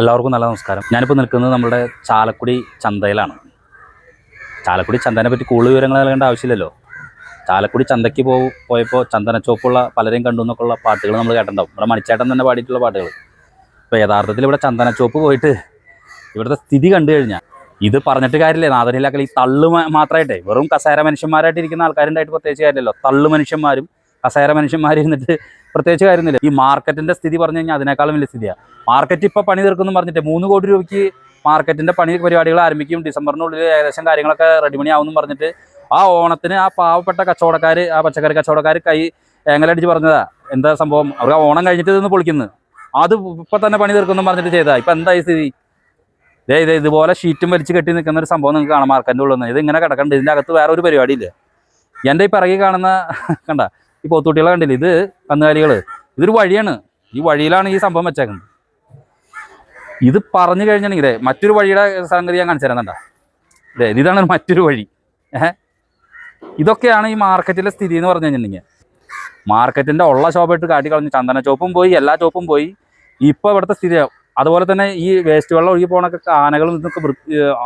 എല്ലാവർക്കും നല്ല നമസ്കാരം. ഞാനിപ്പോൾ നിൽക്കുന്നത് നമ്മുടെ ചാലക്കുടി ചന്തയിലാണ്. ചാലക്കുടി ചന്തനെ പറ്റി കൂടുതൽ വിവരങ്ങൾ നൽകേണ്ട ആവശ്യമില്ലല്ലോ. ചാലക്കുടി ചന്തയ്ക്ക് പോ പോയപ്പോൾ ചന്ദനച്ചോപ്പുള്ള പലരെയും കണ്ടു എന്നൊക്കെയുള്ള പാട്ടുകൾ നമ്മൾ കേട്ടിട്ടുണ്ടാവും. നമ്മുടെ മണിച്ചേട്ടൻ തന്നെ പാടിയിട്ടുള്ള പാട്ടുകൾ. ഇപ്പോൾ യഥാർത്ഥത്തിൽ ഇവിടെ ചന്ദനച്ചോപ്പ് പോയിട്ട് ഇവിടുത്തെ സ്ഥിതി കണ്ടു കഴിഞ്ഞാൽ ഇത് പറഞ്ഞിട്ട് കാര്യമില്ലേ. നാദനിലാക്കൽ ഈ തള്ളു മാത്രമായിട്ടേ വെറും കസേര മനുഷ്യന്മാരായിട്ട് ഇരിക്കുന്ന ആൾക്കാരുണ്ടായിട്ട് പ്രത്യേകിച്ച് കാര്യമില്ലല്ലോ. തള്ളു മനുഷ്യന്മാരും കസേര മനുഷ്യന്മാരിരുന്നിട്ട് പ്രത്യേകിച്ച് കാര്യമൊന്നുമില്ല. ഈ മാർക്കറ്റിന്റെ സ്ഥിതി പറഞ്ഞു കഴിഞ്ഞാൽ അതിനേക്കാളും വലിയ സ്ഥിതിയാണ് മാർക്കറ്റ് ഇപ്പോൾ പണി തീർക്കുന്നു പറഞ്ഞിട്ട് മൂന്ന് കോടി രൂപയ്ക്ക് മാർക്കറ്റിന്റെ പണി പരിപാടികൾ ആരംഭിക്കും. ഡിസംബറിനുള്ളിൽ ഏകദേശം കാര്യങ്ങളൊക്കെ റെഡിമണി ആവുമെന്ന് പറഞ്ഞിട്ട് ആ ഓണത്തിന് ആ പാവപ്പെട്ട കച്ചവടക്കാർ ആ പച്ചക്കറി കച്ചവടക്കാർ കൈ ഏങ്ങലടിച്ച് പറഞ്ഞതാ. എന്താ സംഭവം? അവർ ആ ഓണം കഴിഞ്ഞിട്ട് ഇതൊന്ന് പൊളിക്കുന്നു. അത് ഇപ്പൊ തന്നെ പണി തീർക്കുന്നു പറഞ്ഞിട്ട് ചെയ്താ. ഇപ്പൊ എന്തായി സ്ഥിതി? ഇതേ ഇതേ ഇതുപോലെ ഷീറ്റും വലിച്ച് കെട്ടി നിൽക്കുന്ന ഒരു സംഭവം നിങ്ങൾക്ക് കാണാം മാർക്കറ്റിന്റെ ഉള്ളിൽ നിന്ന്. ഇത് ഇങ്ങനെ കിടക്കണ്ട്. ഇതിന്റെ അകത്ത് വേറെ ഒരു പരിപാടിയില്ല. എന്റെ ഈ പിറകെ കാണുന്ന കണ്ട ഈ പോത്തുകുട്ടികളെ കണ്ടില്ലേ? ഇത് കന്നുകാലികൾ ഇതൊരു വഴിയാണ്. ഈ വഴിയിലാണ് ഈ സംഭവം വെച്ചേക്കുന്നത്. ഇത് പറഞ്ഞു കഴിഞ്ഞിട്ടുണ്ടെങ്കിൽ ഇതേ മറ്റൊരു വഴിയുടെ സംഗതി ഞാൻ കാണിച്ചു തരാം ഇതേ ഇതാണ് മറ്റൊരു വഴി. ഏഹ്? ഇതൊക്കെയാണ് ഈ മാർക്കറ്റിലെ സ്ഥിതി എന്ന് പറഞ്ഞു കഴിഞ്ഞിട്ടുണ്ടെങ്കിൽ. മാർക്കറ്റിന്റെ ഉള്ള ഷോപ്പായിട്ട് കാട്ടി കളഞ്ഞു. ചന്ദന ചോപ്പും പോയി എല്ലാ ചോപ്പും പോയി. ഇപ്പോൾ ഇവിടുത്തെ സ്ഥിതി അതുപോലെ തന്നെ ഈ വേസ്റ്റ് വെള്ളം ഒഴുകി പോകണൊക്കെ ആനകളും ഇതൊക്കെ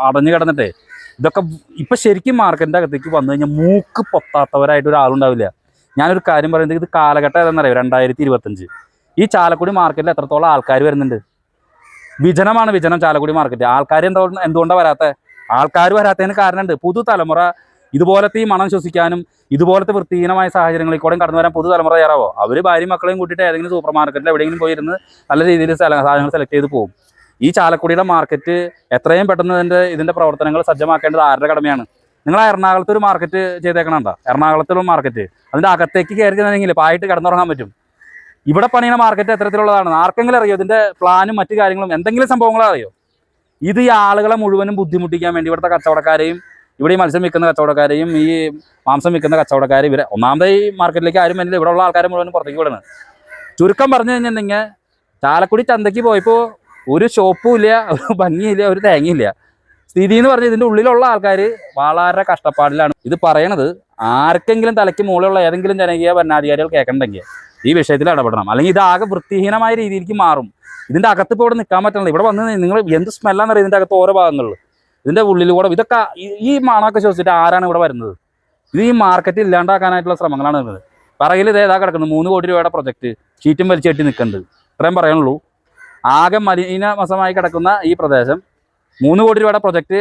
അടഞ്ഞു കിടന്നിട്ടേ. ഇതൊക്കെ ഇപ്പം ശരിക്കും മാർക്കറ്റിന്റെ അകത്തേക്ക് വന്നു കഴിഞ്ഞാൽ മൂക്ക് പൊത്താത്തവരായിട്ട് ഒരാളുണ്ടാവില്ല. ഞാനൊരു കാര്യം പറയുന്നത് ഇത് കാലഘട്ടം ഏതെന്നറിയോ രണ്ടായിരത്തി ഇരുപത്തഞ്ച് ഈ ചാലക്കുടി മാർക്കറ്റിൽ എത്രത്തോളം ആൾക്കാർ വരുന്നുണ്ട്? വിജനമാണ് വിജനം ചാലക്കുടി മാർക്കറ്റ്. ആൾക്കാർ എന്തോ എന്തുകൊണ്ടാണ് വരാത്ത? ആൾക്കാർ വരാത്തതിന് കാരണമുണ്ട്. പുതുതലമുറ ഇതുപോലത്തെ ഈ മണം ശ്വസിക്കാനും ഇതുപോലത്തെ വൃത്തിഹീനമായ സാഹചര്യങ്ങളിൽ കൂടെ കടന്നു വരാൻ പുതുതലമുറ തയ്യാറാവോ? അവർ ഭാര്യയും മക്കളെയും കൂട്ടിയിട്ട് ഏതെങ്കിലും സൂപ്പർ മാർക്കറ്റിൽ എവിടെയെങ്കിലും പോയിരുന്ന് നല്ല രീതിയിൽ സാധനങ്ങൾ സെലക്ട് ചെയ്ത് പോകും ഈ ചാലക്കുടിയുടെ മാർക്കറ്റ് എത്രയും പെട്ടെന്ന് ഇതിന്റെ ഇതിന്റെ പ്രവർത്തനങ്ങൾ സജ്ജമാക്കേണ്ടത് ആരുടെ കടമയാണ്? നിങ്ങൾ എറണാകുളത്ത് ഒരു മാർക്കറ്റ് ചെയ്തേക്കണണ്ട എറണാകുളത്തൊരു മാർക്കറ്റ് അതിന്റെ അകത്തേക്ക് കയറി ചെന്നെങ്കിൽ പായിട്ട് കിടന്നുറങ്ങാൻ പറ്റും. ഇവിടെ പണിയുന്ന മാർക്കറ്റ് എത്തരത്തിലുള്ളതാണ് ആർക്കെങ്കിലും അറിയോ? ഇതിന്റെ പ്ലാനും മറ്റു കാര്യങ്ങളും എന്തെങ്കിലും സംഭവങ്ങളോ അറിയോ? ഇത് ഈ ആളുകളെ മുഴുവനും ബുദ്ധിമുട്ടിക്കാൻ വേണ്ടി ഇവിടുത്തെ കച്ചവടക്കാരെയും ഇവിടെ ഈ മത്സ്യം വിൽക്കുന്ന കച്ചവടക്കാരെയും ഈ മാംസം വിൽക്കുന്ന കച്ചവടക്കാരെയും ഇവരെ ഒന്നാമത് ഈ മാർക്കറ്റിലേക്ക് ആരും വന്നില്ല ഇവിടെ ഉള്ള ആൾക്കാരെ മുഴുവനും പുറത്തേക്ക് വിടണം ചുരുക്കം പറഞ്ഞു കഴിഞ്ഞിട്ടുണ്ടെങ്കിൽ ചാലക്കുടി ചന്തയ്ക്ക് പോയപ്പോൾ ഒരു ഷോപ്പും ഇല്ല ഒരു ഭംഗിയില്ല ഒരു തേങ്ങയില്ല. സ്ഥിതി എന്ന് പറഞ്ഞാൽ ഇതിന്റെ ഉള്ളിലുള്ള ആൾക്കാർ വളരെ കഷ്ടപ്പാടിലാണ്. ഇത് പറയണത് ആർക്കെങ്കിലും തലയ്ക്ക് മുകളിലുള്ള ഏതെങ്കിലും ജനകീയ ഭരണാധികാരികൾ കേൾക്കണ്ടെങ്കിൽ ഈ വിഷയത്തിൽ ഇടപെടണം. അല്ലെങ്കിൽ ഇത് ആകെ വൃത്തിഹീനമായ രീതിയിലേക്ക് മാറും. ഇതിന്റെ അകത്ത് ഇപ്പോൾ ഇവിടെ നിൽക്കാൻ പറ്റണത് ഇവിടെ വന്ന് നിങ്ങൾ എന്ത് സ്മെല്ലാന്ന് ഇതിന്റെ അകത്ത് ഓരോ ഭാഗങ്ങളിൽ ഇതിന്റെ ഉള്ളിൽ കൂടെ ഇതൊക്കെ ഈ- മണമൊക്കെ ശ്വസിച്ചിട്ട് ആരാണ് ഇവിടെ വരുന്നത്? ഇത് ഈ മാർക്കറ്റ് ഇല്ലാണ്ടാക്കാനായിട്ടുള്ള ശ്രമങ്ങളാണ് വരുന്നത്. പറയിൽ ഇത് ഏതാ കിടക്കുന്നത് മൂന്ന് കോടി രൂപയുടെ പ്രൊജക്റ്റ് ഷീറ്റും വലിച്ചു കെട്ടി നിൽക്കുന്നുണ്ട് ഇത്രയും പറയാനുള്ളൂ. ആകെ മലിനമസമായി കിടക്കുന്ന ഈ പ്രദേശം മൂന്ന് കോടി രൂപയുടെ പ്രൊജക്റ്റ്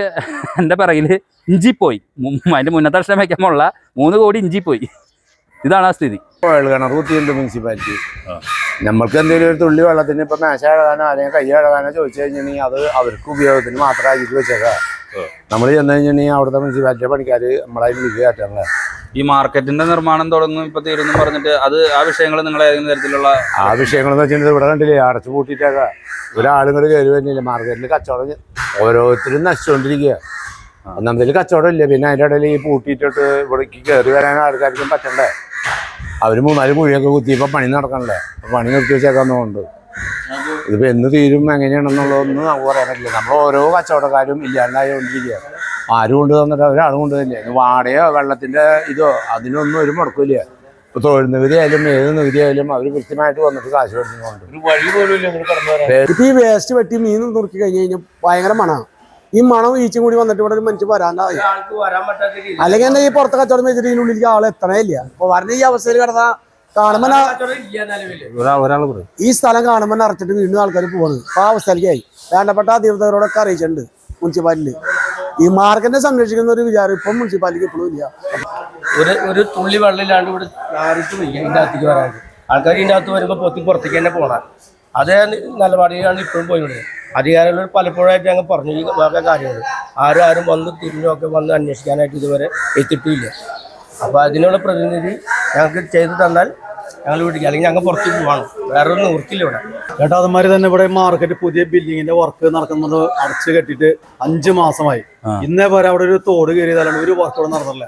എന്റെ പിറകിൽ ഇഞ്ചിപ്പോയി. പോയി അതിന്റെ മുന്നത്തെ വർഷം വയ്ക്കുമ്പോഴുള്ള മൂന്ന് കോടി ഇഞ്ചിപ്പോയി. ഇതാണ് ആ സ്ഥിതി. മുനിസിപ്പാലിറ്റി നമ്മൾക്ക് എന്തെങ്കിലും ഒരു തുള്ളി വെള്ളത്തിന് ഇപ്പൊ മേശ കഴുകാനോ അല്ലെങ്കിൽ കൈ കഴുകാനോ ചോദിച്ചു കഴിഞ്ഞിട്ടുണ്ടെങ്കിൽ അത് അവർക്ക് ഉപയോഗത്തിന് മാത്രം ആക്കി വെച്ചേക്കാം. നമ്മൾ ചെന്ന് കഴിഞ്ഞിട്ടുണ്ടെങ്കിൽ അവിടുത്തെ മുനിസിപ്പാലിറ്റിയുടെ പണിക്കാർ നമ്മളതിന് വിളിക്കുക കയറ്റാനുള്ള ഈ മാർക്കറ്റിന്റെ നിർമ്മാണം തുടങ്ങും ഇപ്പൊ തീരുന്നു പറഞ്ഞിട്ട് അത് ആ വിഷയങ്ങൾ നിങ്ങൾ ഏതെങ്കിലും തരത്തിലുള്ള ആ വിഷയങ്ങളെന്ന് വെച്ചിട്ടുണ്ടെങ്കിൽ ഇവിടെ കണ്ടില്ലേ അടച്ചു കൂട്ടിട്ടൊക്കെ ഒരാളും കൂടി കയറി വരുന്നില്ല മാർക്കറ്റിൽ കച്ചവടം ഓരോരുത്തരും നശിച്ചുകൊണ്ടിരിക്കുക ഒന്നാമതിൽ കച്ചവടം ഇല്ല. പിന്നെ അതിന്റെ ഇടയിൽ ഈ പൂട്ടിയിട്ടിട്ട് ഇവിടേക്ക് കയറി വരാൻ ആൾക്കാർക്കും പറ്റണ്ടേ? അവർ മൂന്നാൽ കുഴിയൊക്കെ കുത്തിയപ്പോൾ പണി നടക്കണല്ലേ? അപ്പൊ പണി നിർത്തി വെച്ചേക്കാന്നുണ്ട് ഇതിപ്പോൾ എന്ന് തീരും എങ്ങനെയാണെന്നുള്ളതൊന്നും നമുക്ക് പറയാൻ പറ്റില്ല. നമ്മൾ ഓരോ കച്ചവടക്കാരും ഇല്ലാണ്ടായോണ്ടിരിക്കുക ആരും കൊണ്ട് തന്നിട്ട് ഒരാളും കൊണ്ട് തന്നെ വാടയോ വെള്ളത്തിന്റെ ഇതോ അതിനൊന്നും ഒരു മുടക്കില്ല ഇപ്പോൾ തൊഴിൽ നികുതി ആയാലും ഏത് നികുതി ആയാലും അവർ കൃത്യമായിട്ട് വന്നിട്ട് കാശ് കൊടുക്കുന്നുണ്ട് ഒരു വഴി പോലും ഇല്ല വരാൻ. ഇപ്പൊ ഈ വേസ്റ്റ് വെട്ടി മീൻ നുറുക്കി കഴിഞ്ഞ് കഴിഞ്ഞാൽ ഭയങ്കര മണമാണ് ഈ മണം ഈച്ചും കൂടി വന്നിട്ട് ഇവിടെ ഒരു മനുഷ്യൻ വരാണ്ടായി. അല്ലെങ്കിൽ എന്താ ഈ പുറത്തെ കച്ചവടം വെച്ചിട്ട് ഇതിനുള്ളിലേക്ക് ആൾ എത്രയേ ഇല്ല? അപ്പൊ വരണ ഈ അവസ്ഥയിൽ കിടന്നാ കാണുമ്പോൾ ഈ സ്ഥലം കാണുമ്പോൾ അടച്ചിട്ട് വീണ്ടും ആൾക്കാർ പോകുന്നത് അപ്പൊ ആ അവസ്ഥയിലേക്കായി വേണ്ടപ്പെട്ട അധികൃതരോടൊക്കെ അറിയിച്ചിട്ടുണ്ട് മുനിസിപ്പാലിറ്റി ഈ മാർക്കറ്റിനെ സംരക്ഷിക്കുന്ന ഒരു വിചാരം ഇപ്പം മുനിസിപ്പാലിറ്റി ഇപ്പോഴും ഇല്ല. ഒരു ഒരു തുള്ളി വെള്ളമില്ലാണ്ട് ഇവിടെ ആർക്ക് വയ്യ ഇതിന്റെ അകത്തേക്ക് ആൾക്കാർ ഇതിന്റെ അകത്ത് വരുമ്പോൾ പൊത്തി പുറത്തേക്ക് തന്നെ പോകണം അതേ നിലപാടിലാണ് ഇപ്പോഴും പോയത് അധികാരികൾ പലപ്പോഴായിട്ട് ഞങ്ങൾ പറഞ്ഞു ഈ വക കാര്യങ്ങൾ ആരും ആരും വന്ന് തിരിഞ്ഞൊക്കെ വന്ന് അന്വേഷിക്കാനായിട്ട് ഇതുവരെ എത്തിയിട്ടില്ല. അപ്പോൾ അതിനുള്ള പ്രതിനിധി ഞങ്ങൾക്ക് ചെയ്തു തന്നാൽ ഞങ്ങൾ വീട്ടിൽ അല്ലെങ്കിൽ ഞങ്ങൾ പുറത്തേക്ക് പോകണം വേറൊരു നിവൃത്തിയില്ല ഇവിടെ. ചേട്ടാ അതുമാതിരി തന്നെ ഇവിടെ മാർക്കറ്റ് പുതിയ ബിൽഡിങ്ങിന്റെ വർക്ക് നടക്കുന്നത് അടച്ചു കെട്ടിട്ട് അഞ്ചു മാസമായി. ഇന്നേ വരെ അവിടെ ഒരു തോട് കയറിയതല്ലാണ്ട് ഒരു വർക്ക് ഇവിടെ നടന്നില്ല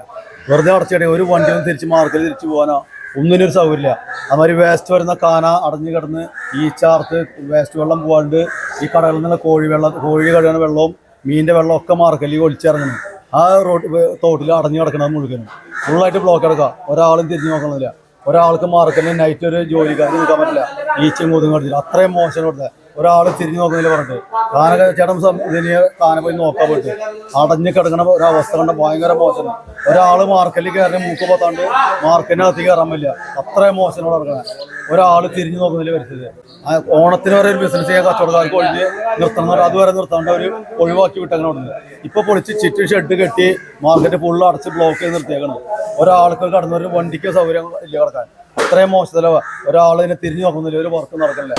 വെറുതെ അടച്ചിടേ ഒരു വണ്ടി ഒന്ന് തിരിച്ച് മാർക്കറ്റ് തിരിച്ചു പോകാനോ ഒന്നിനും ഒരു സൗകര്യമില്ല. അതുമാതിരി വേസ്റ്റ് വരുന്ന കാന അടഞ്ഞു കിടന്ന് ഈ ചാർത്ത് വേസ്റ്റ് വെള്ളം പോകാണ്ട് ഈ കടകളിൽ നിന്നുള്ള കോഴി വെള്ളം കോഴി കഴുകുന്ന വെള്ളവും മീനിന്റെ വെള്ളം ഒക്കെ മാർക്കറ്റിൽ ഒളിച്ചിറങ്ങണം ആ റോഡ് തോട്ടിൽ അടഞ്ഞു കിടക്കുന്നത് മുഴുവനും. ഫുള്ളായിട്ട് ബ്ലോക്ക് എടുക്കുക. ഒരാളും തിരിഞ്ഞു നോക്കണമെന്നില്ല ഒരാൾക്ക് മാർക്കറ്റിൽ നൈറ്റ് ഒരു ജോലിക്കാർക്ക് നിൽക്കാൻ പറ്റില്ല. ഈച്ചയും കൂതും കടിച്ചില്ല അത്രയും മോശം കൊടുത്തത് ഒരാൾ തിരിഞ്ഞു നോക്കുന്നില്ല പറഞ്ഞിട്ട്. താനൊക്കെ ചേട്ടൻ ഇതിനെ താനെ പോയി നോക്കാൻ പോയിട്ട്. അടഞ്ഞു കിടക്കണ ഒരവസ്ഥ കണ്ട ഭയങ്കര മോശം. ഒരാൾ മാർക്കറ്റിൽ കയറി മൂക്ക് പോത്താണ്ട് മാർക്കറ്റിനകത്ത് കയറാൻ പറ്റില്ല. അത്രയും മോശനോട് നടക്കണേ. ഒരാൾ തിരിഞ്ഞു നോക്കുന്നില്ല വരുന്നത് ആ ഓണത്തിന് വരെ ഒരു ബിസിനസ് ചെയ്യാൻ കച്ചവടക്കാർക്ക് ഒഴിഞ്ഞ് നിർത്തണം അത് വരെ നിർത്താണ്ട് അവർ ഒഴിവാക്കി വിട്ടങ്ങനെ ഉണ്ട് ഇപ്പൊ പൊളിച്ച് ചുറ്റും ഷെഡ് കെട്ടി മാർക്കറ്റ് ഫുള്ള് അടച്ച് ബ്ലോക്ക് ചെയ്ത് നിർത്തിയേക്കണം. ഒരാൾക്ക് കടന്ന ഒരു വണ്ടിക്ക് സൗകര്യം ഇല്ല കിടക്കാൻ. അത്രയും മോശത്തില. ഒരാളിനെ തിരിഞ്ഞു നോക്കുന്നില്ല. ഒരു വർക്ക് നടക്കണില്ല